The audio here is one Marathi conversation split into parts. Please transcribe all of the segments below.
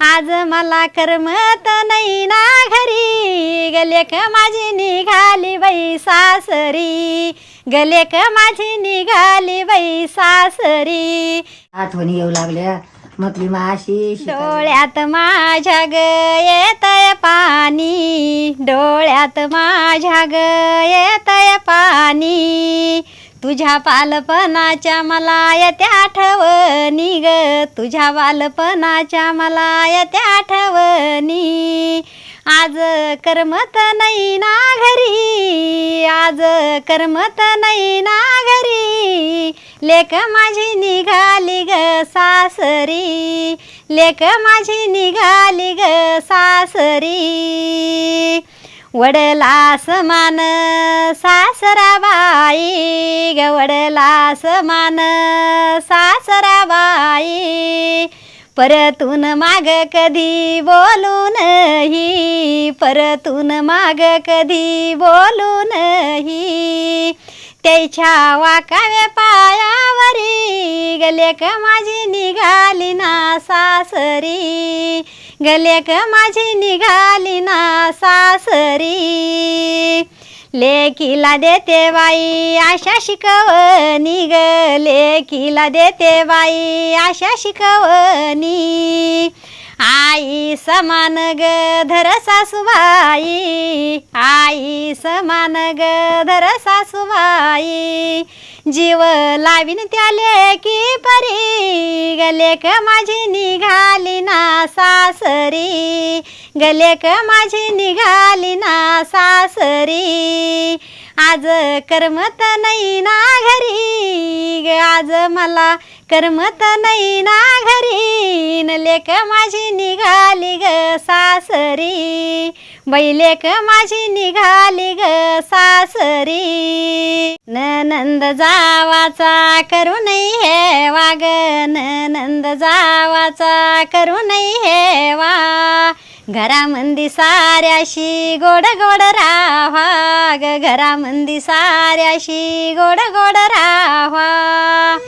आज मला करमत नाही ना घरी. गलेक माझी निघाली बाई सासरी. गलेक माझी निघाली बाई सासरी. आठवणी येऊ लागल्या. म्हटली माशी डोळ्यात माझ्या ग येतय पाणी. डोळ्यात माझ्या ग येतय पाणी. तुझ्या बालपणाच्या मला येत्या आठवणी ग. तुझ्या बालपणाच्या मला येत्या आठवणी. आज करमत नाही ना घरी. आज करमत नाही ना घरी. लेक माझी निघाली ग सासरी. लेक माझी निघाली ग सासरी. वडला समान सासराबाई ग वडला समान सासराबाई. परतून माग कधी बोलून ही परतून माग कधी बोलून ही त्याच्या वाकाव्या पायावरी गलेक माझी निघाली ना सासरी. गलेक माझी निघाली ना सासरी. लेकीला देते बाई आशा शिकवणी ग. लेकीला देते बाई आशा शिकवणी आई समान ग धर सासूबाई. आई समान ग धर सासूबाई. जीव लावीन त्या लेकी परी. गलेक माझी निघाली ना सासरी. गलेक माझी निघाली ना सासरी. आज करमत नाही ना घरी. ग आज मला करमत नाही ना घरी. न लेक माझी निघाली ग सासरी. बैलेक माझी निघाली ग सासरी. नंद जावाचा करू नाही हे वाग. नंद जावाचा करू नाही हे वा घरामंदी साऱ्याशी गोड गोड राहा. ग घरामंदी साऱ्याशी गोड गोड राहा.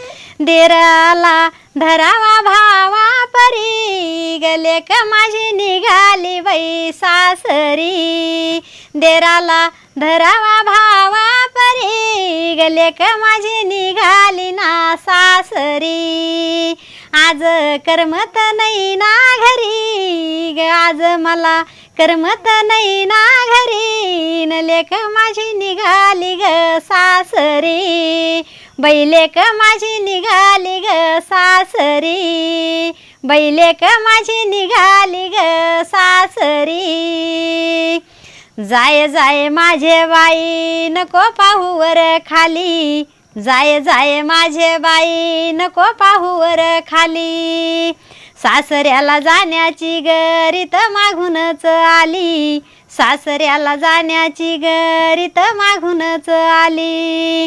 देराला धरावा भावा परी. गलेक माझी निघाली बाई सासरी. देराला धरावा भावा परी. गलेक माझी निघाली ना सासरी. आज करमत नाही ना घरी. ग आज मला करमत नाही ना घरी. न लेक माझी निघाली ग सासरी. बैलेक माझी निघाली ग सासरी. बैलेक माझी निघाली ग सासरी. जाय जाय माझे बाई नको पाहूवर खाली. जाय जाय माझे बाई नको पाहूवर खाली. सासऱ्याला जाण्याची गरीत मागूनच आली. सासऱ्याला जाण्याची गरीत मागूनच आली.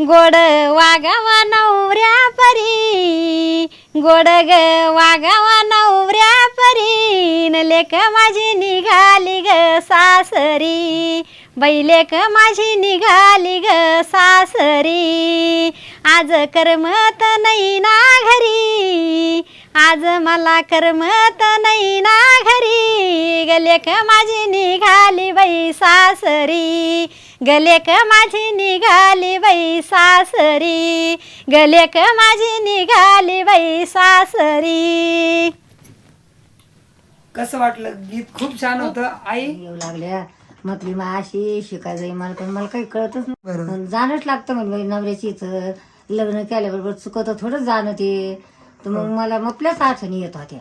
गोड वागावा नवऱ्या परी. गोड ग वागावा नवऱ्या परी. न माझी निघाली ग सासरी. बैलेक माझी निघाली ग सासरी. आज करमत नाही ना घरी. आज मला करमत नाही ना घरी. गलेक माझी निघाली बाई सासरी. गलेक माझी निघाली बाई सासरी. गलेक माझी निघाली बाई सासरी. कसं वाटलं? गीत खूप छान होतं. आई? येऊ लागल्या म्हटली माशी शिकाय जाई मला पण मला काही कळतच नाही. बरोबर जाणंच लागतं म्हणजे बाई नवऱ्याची इथं लग्न केल्याबरोबर चुकत थोडं जाणं ते. तर मग मला मपल्याच आठवणी येत होत्या.